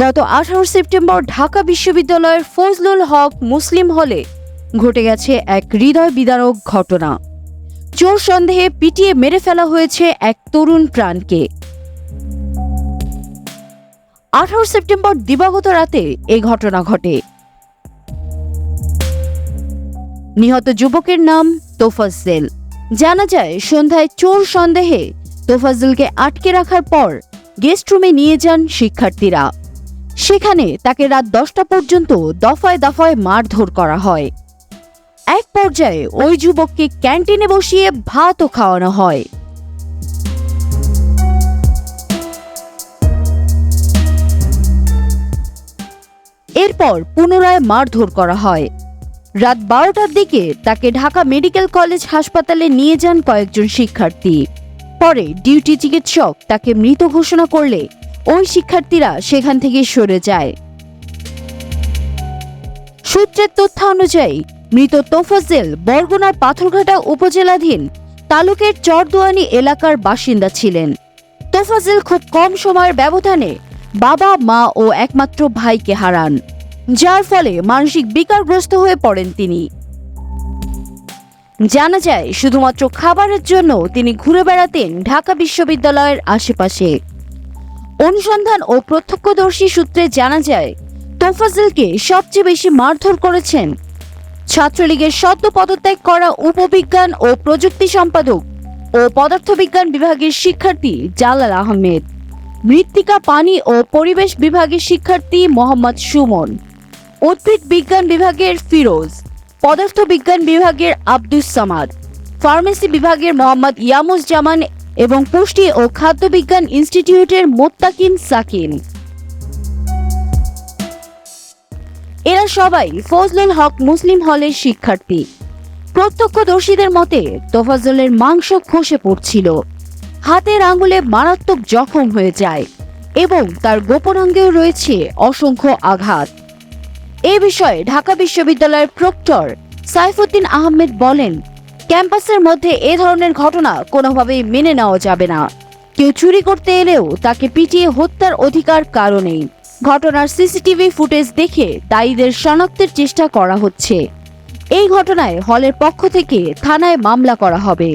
গত আঠারো সেপ্টেম্বর ঢাকা বিশ্ববিদ্যালয়ের ফজলুল হক মুসলিম হলে ঘটে গেছে এক হৃদয় বিদারক ঘটনা। চোর সন্দেহে পিটিয়ে মেরে ফেলা হয়েছে এক তরুণ প্রাণকে। আঠারো সেপ্টেম্বর দিবাগত রাতে এই ঘটনা ঘটে। নিহত যুবকের নাম তোফাজ্জেল। জানা যায়, সন্ধ্যায় চোর সন্দেহে তোফাজ্জেলকে আটকে রাখার পর গেস্ট রুমে নিয়ে যান শিক্ষার্থীরা। সেখানে তাকে রাত দশটা পর্যন্ত দফায় দফায় মারধর করা হয়। এক পর্যায়ে ওই যুবককে ক্যান্টিনে বসিয়ে ভাতও খাওয়ানো হয়। এরপর পুনরায় মারধর করা হয়। রাত বারোটার দিকে তাকে ঢাকা মেডিকেল কলেজ হাসপাতালে নিয়ে যান কয়েকজন শিক্ষার্থী। পরে ডিউটি চিকিৎসক তাকে মৃত ঘোষণা করলে ওই শিক্ষার্থীরা সেখান থেকে সরে যায়। সূত্রের তথ্য অনুযায়ী, মৃত তোফাজ্জেল বরগুনার পাথরঘাটা উপজেলাধীন তালুকের চরদোয়ানি এলাকার বাসিন্দা ছিলেন। তোফাজ্জেল খুব কম সময়ের ব্যবধানে বাবা, মা ও একমাত্র ভাইকে হারান, যার ফলে মানসিক বিকারগ্রস্ত হয়ে পড়েন তিনি। জানা যায়, শুধুমাত্র খাবারের জন্য তিনি ঘুরে বেড়াতেন ঢাকা বিশ্ববিদ্যালয়ের আশেপাশে। অনুসন্ধান ও প্রত্যক্ষদর্শী সূত্রে জানা যায়, তোফাজ্জেলকে সবচেয়ে বেশি মারধর করেছেন। ছাত্রলীগের সদ্য পদত্যাগ করা উপবিজ্ঞান ও প্রযুক্তি সম্পাদক ও পদার্থবিজ্ঞান বিভাগের শিক্ষার্থী জালাল আহমেদ, মৃত্তিকা পানি ও পরিবেশ বিভাগের শিক্ষার্থী মোহাম্মদ সুমন, উদ্ভিদ বিজ্ঞান বিভাগের ফিরোজ, পদার্থবিজ্ঞান বিভাগের আব্দুস সামাদ, ফার্মেসি বিভাগের মোহাম্মদ ইয়ামুজ জামান এবং পুষ্টি ও খাদ্য বিজ্ঞান ইনস্টিটিউটের মোত্তাকিন সাকিন। এরা সবাই ফজলুল হক মুসলিম হলের শিক্ষার্থী। প্রত্যক্ষদর্শীদের মতে তোফাজ্জলের মাংস খসে পড়ছিল। হাতের আঙুলে মারাত্মক জখম হয়ে যায় এবং তার গোপনাঙ্গেও রয়েছে অসংখ্য আঘাত। এ বিষয়ে ঢাকা বিশ্ববিদ্যালয়ের প্রক্টর সাইফুদ্দিন আহমেদ বলেন ক্যাম্পাসের মধ্যে এ ধরনের ঘটনা কোনোভাবেই মেনে নেওয়া যাবে না। কেউ চুরি করতে এলেও তাকে পিটিয়ে হত্যার অধিকার কারণেই ঘটনার সিসিটিভি ফুটেজ দেখে দায়ীদের শনাক্তের চেষ্টা করা হচ্ছে। এই ঘটনায় হলের পক্ষ থেকে থানায় মামলা করা হবে।